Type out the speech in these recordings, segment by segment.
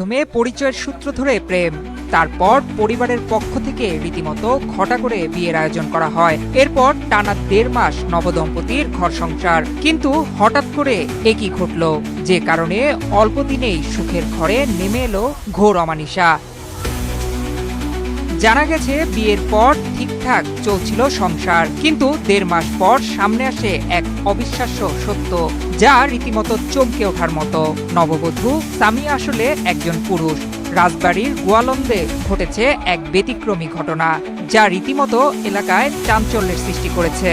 প্রথমে পরিচয়ের সূত্র ধরে প্রেম। তারপর পরিবারের পক্ষ থেকে রীতিমতো ঘটা করে বিয়ের আয়োজন করা হয়। এরপর টানা দেড় মাস নবদম্পতির ঘর সংসার। কিন্তু হঠাৎ করে একই ঘটল? যে কারণে অল্প দিনেই সুখের ঘরে নেমে এলো ঘোর অমানিসা। জানা গেছে, বিয়ের পর ঠিকঠাক চলছিল সংসার, কিন্তু দেড় মাস পর সামনে আসে এক অবিশ্বাস্য সত্য, যা রীতিমতো চমকে ওঠার মতো। নববধূ সামি আসলে একজন পুরুষ। রাজবাড়ির গোয়ালন্দে ঘটেছে এক ব্যতিক্রমী ঘটনা, যা রীতিমতো এলাকায় চাঞ্চল্যের সৃষ্টি করেছে।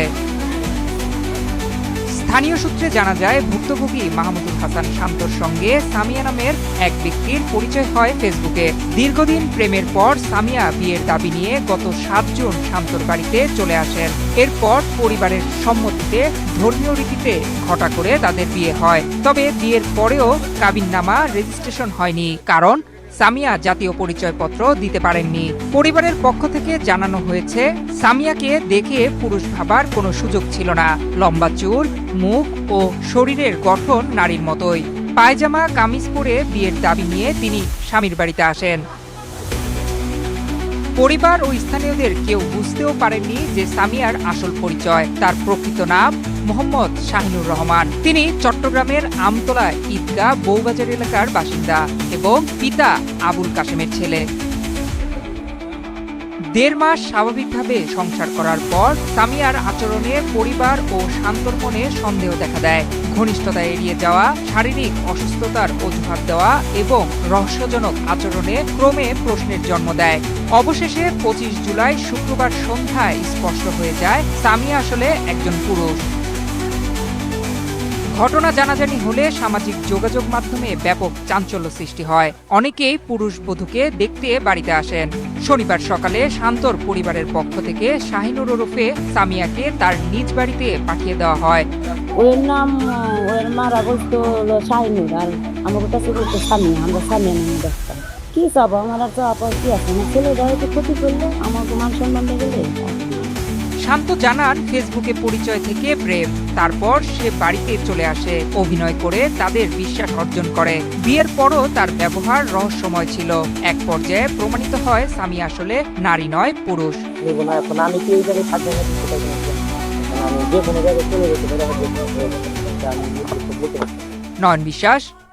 স্থানীয় সূত্রে জানা যায়, ভুক্তভোগী মাহমুদুল হাসান শান্তর সঙ্গে সামিয়া নামের এক ব্যক্তির পরিচয় হয় ফেসবুকে। দীর্ঘদিন প্রেমের পর সামিয়া বিয়ের দাবি নিয়ে গত সাত জুন শান্তর বাড়িতে চলে আসেন। এরপর পরিবারের সম্মতিতে ধর্মীয় রীতিতে ঘটা করে তাদের বিয়ে হয়। তবে বিয়ের পরেও কাবিননামা রেজিস্ট্রেশন হয়নি। কারণ সামিয়া জাতীয় পরিচয়পত্র দিতে পারেননি। পরিবারের পক্ষ থেকে জানানো হয়েছে, সামিয়াকে দেখে পুরুষ ভাবার কোনো সুযোগ ছিল না। লম্বা চুল, মুখ ও শরীরের গঠন নারীর মতোই। পায়জামা, কামিজ পরে বিয়ের দাবি নিয়ে তিনি স্বামীর বাড়িতে আসেন। পরিবার ও স্থানীয়দের কেউ বুঝতেও পারেননি যে সামিয়ার আসল পরিচয়। তার প্রকৃত নাম মোহাম্মদ শাহিনুর রহমান। তিনি চট্টগ্রামের আমতলা ঈদগাহ বৌবাজার এলাকার বাসিন্দা এবং পিতা আবুল কাশেমের ছেলে। দেড় মাস স্বাভাবিকভাবে সংসার করার পর সামিয়ার আচরণে পরিবার ও শান্তর সন্দেহ দেখা দেয়। ঘনিষ্ঠতা এড়িয়ে যাওয়া, শারীরিক অসুস্থতার অজুহাত দেওয়া এবং রহস্যজনক আচরণে ক্রমে প্রশ্নের জন্ম দেয়। অবশেষে পঁচিশ জুলাই শুক্রবার সন্ধ্যায় স্পষ্ট হয়ে যায় সামিয়া আসলে একজন পুরুষ। ঘটনা জানাজানি হলে সামাজিক যোগাযোগ মাধ্যমে ব্যাপক চাঞ্চল্য সৃষ্টি হয়। অনেকেই পুরুষ বধূকে দেখতে বাড়িতে আসেন। শনিবার সকালে শান্তর পরিবারের পক্ষ থেকে শাহিনুর ওরফে সামিয়াকে তার নিজ বাড়িতে পাঠিয়ে দেওয়া হয়। ওর নাম, ওর মারা শাহিনুর আর আমার কাছে সামিয়া, আমরা সামিয়া নামে দেখতাম কি চাবো আমার তো আপা কি আছে আমার ছেলেরা হয়তো ক্ষতি করল, আমাকে মান সম্মান গেলে শান্ত জানান ফেসবুকে পরিচয় থেকে প্রেম। তারপর সে বাড়িতে চলে আসে অভিনয় করে তাদের বিশ্বাস অর্জন করে। বিয়ের পরও তার ব্যবহার রহস্যময় ছিল। এক পর্যায়ে প্রমাণিত হয় স্বামী আসলে নারী নয় পুরুষ। আমি কি এই জায়গায় থাকব? আমি যে কোনো জায়গায় চলে যেতে পারি। নয়ন বিশ্বাস